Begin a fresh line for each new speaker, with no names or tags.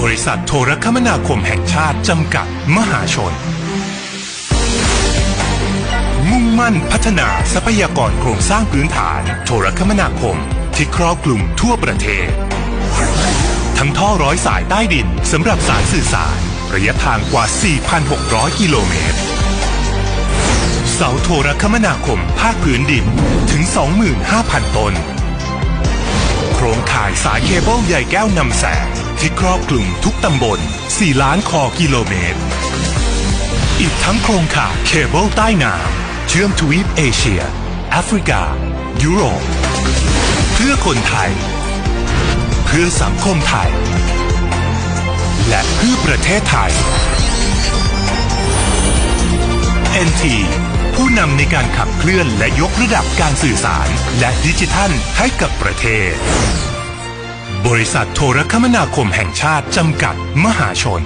บริษัทโทรคมนาคมแห่งชาติจำกัดมหาชน มุ่งมั่นพัฒนาทรัพยากรโครงสร้างพื้นฐานโทรคมนาคมที่ครอบคลุมทั่วประเทศ ทั้งท่อร้อยสายใต้ดินสำหรับสายสื่อสาร ระยะทางกว่า 4,600 กิโลเมตร เสาโทรคมนาคมภาคพื้นดินถึง 25,000 ต้น โครงข่ายสายเคเบิลใยแก้วนำแสง ที่ครอบคลุมทุกตำบล 4 ล้านคอกิโลเมตร อีกทั้งโครงข่ายเคเบิลใต้น้ำเชื่อมทวีปเอเชีย แอฟริกา ยุโรป เพื่อคนไทย เพื่อสังคมไทย และเพื่อประเทศไทย NT ผู้นำในการขับเคลื่อนและยกระดับการสื่อสาร และดิจิทัลให้กับประเทศ บริษัทโทรคมนาคมแห่งชาติจำกัดมหาชน